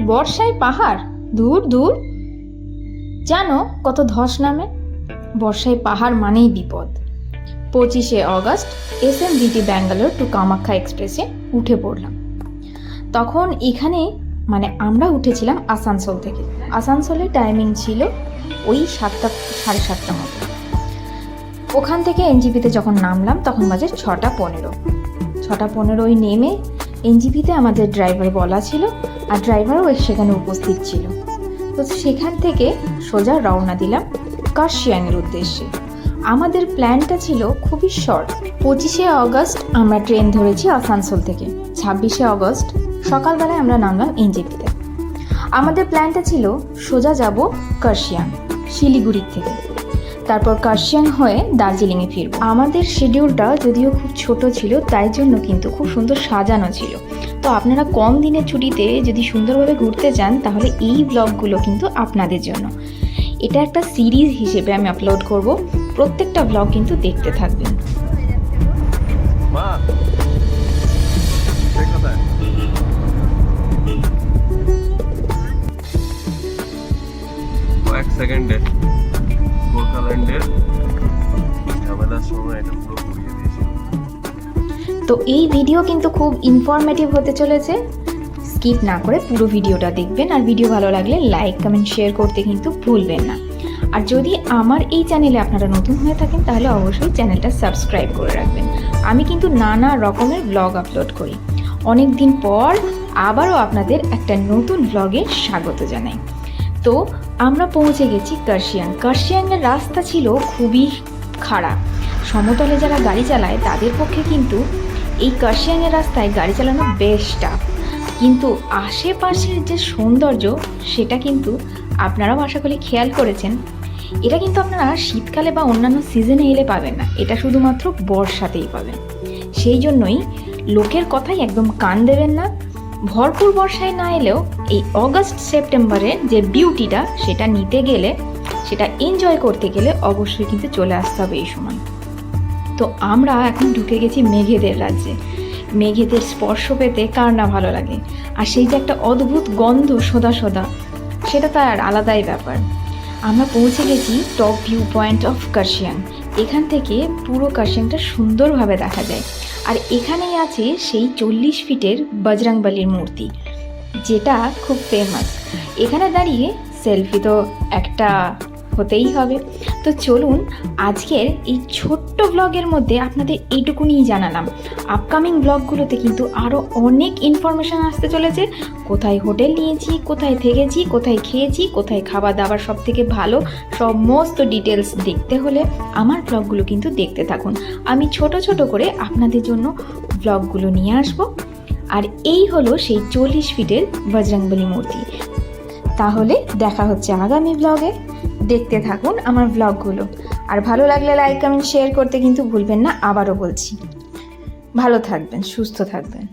বর্ষায় পাহাড়? দূর দূর। জানো কত ধস নামে? বর্ষায় পাহাড় মানেই বিপদ। পঁচিশে August S M VT Bangalore to Kamakhya এক্সপ্রেসে উঠে পড়লাম। তখন এখানে মানে আমরা উঠেছিলাম আসানসোল থেকে। আসানসোলের টাইমিং ছিল ওই সাতটা, সাড়ে সাতটা মতো। ওখান থেকে এনজিপিতে যখন নামলাম, তখন বাজে ছটা পনেরো। ছটা পনেরোই নেমে এনজিপিতে আমাদের ড্রাইভার বলা ছিল আর ড্রাইভারও সেখানে উপস্থিত ছিল। তো সেখান থেকে সোজা রওনা দিলাম কার্শিয়াংয়ের উদ্দেশ্যে। আমাদের প্ল্যানটা ছিল খুবই শর্ট। পঁচিশে অগস্ট আমরা ট্রেন ধরেছি আসানসোল থেকে। ছাব্বিশে অগস্ট সকালবেলায় আমরা নামলাম এনজেপিতে। আমাদের প্ল্যানটা ছিল সোজা যাব কার্শিয়াং, শিলিগুড়ির থেকে। তারপর কার্শিয়াং হয়ে দার্জিলিংয়ে ফিরব। আমাদের শিডিউলটা যদিও খুব ছোট ছিল, তাই জন্য কিন্তু খুব সুন্দর সাজানো ছিল। তো আপনারা কম দিনের ছুটিতে যদি সুন্দরভাবে ঘুরতে চান, তাহলে এই ব্লগগুলো কিন্তু আপনাদের জন্য। এটা একটা সিরিজ হিসেবে আমি আপলোড করব। প্রত্যেকটা ব্লগ কিন্তু দেখতে থাকবেন। কয়েক সেকেন্ডে। এটা পুরো ঘুরিয়ে তো এই ভিডিও কিন্তু খুব ইনফরমেটিভ হতে চলেছে। স্কিপ না করে পুরো ভিডিওটা দেখবেন আর ভিডিও ভালো লাগলে লাইক কমেন্ট শেয়ার করতে কিন্তু ভুলবেন না। আর যদি আমার এই চ্যানেলে আপনারা নতুন হয়ে থাকেন, তাহলে অবশ্যই চ্যানেলটা সাবস্ক্রাইব করে রাখবেন। আমি কিন্তু নানা রকমের ব্লগ আপলোড করি। অনেক দিন পর আবারও আপনাদের একটা নতুন ব্লগে স্বাগত জানাই। তো আমরা পৌঁছে গেছি কার্শিয়াং। কার্শিয়াংয়ের রাস্তা ছিল খুবই খারাপ। সমতলে যারা গাড়ি চালায়, তাদের পক্ষে কিন্তু এই কার্শিয়াংয়ের রাস্তায় গাড়ি চালানো বেশ টাফ কিন্তু আশেপাশের যে সৌন্দর্য, সেটা কিন্তু আপনারাও আশা করি খেয়াল করেছেন। এটা কিন্তু আপনারা শীতকালে বা অন্যান্য সিজনে এলে পাবেন না। এটা শুধুমাত্র বর্ষাতেই পাবেন। সেই জন্যই লোকের কথাই একদম কান দেবেন না। ভরপুর বর্ষায় না এলেও এই অগস্ট সেপ্টেম্বরে যে বিউটিটা সেটা নিতে গেলে, সেটা এনজয় করতে গেলে অবশ্যই কিন্তু চলে আসতে হবে এই সময়। তো আমরা এখন ঢুকে গেছি মেঘেদের রাজ্যে। মেঘেদের স্পর্শ পেতে কার না ভালো লাগে? আর সেই যে একটা অদ্ভুত গন্ধ সোদা সোদা, সেটা তার আলাদাই ব্যাপার। আমরা পৌঁছে গেছি top view point of Kurseong এখান থেকে পুরো কার্শিয়াংটা সুন্দরভাবে দেখা যায়। আর এখানেই আছে সেই চল্লিশ ফিটের বজরাংবালির মূর্তি। যেটা খুব ফেমাস এখানে দাঁড়িয়ে সেলফি তো একটা হতেই হবে। তো চলুন আজকের এই ছোট্ট ব্লগের মধ্যে আপনাদের এইটুকুনি জানালাম। আপকামিং ব্লগগুলোতে কিন্তু আরও অনেক ইনফরমেশান আসতে চলেছে। কোথায় হোটেল নিয়েছি, কোথায় থেকেছি, কোথায় খেয়েছি, কোথায় খাবার দাবার সব থেকে ভালো, সমস্ত ডিটেলস দেখতে হলে আমার ব্লগগুলো কিন্তু দেখতে থাকুন। আমি ছোট ছোট করে আপনাদের জন্য ব্লগগুলো নিয়ে আসব। আর এই হলো সেই চল্লিশ ফিটের বজরংবলী মূর্তি। তাহলে দেখা হচ্ছে আগামী ব্লগে দেখতে থাকুন আমার ব্লগগুলো আর ভালো লাগলে লাইক কমেন্ট শেয়ার করতে কিন্তু ভুলবেন না, আবারও বলছি। ভালো থাকবেন, সুস্থ থাকবেন।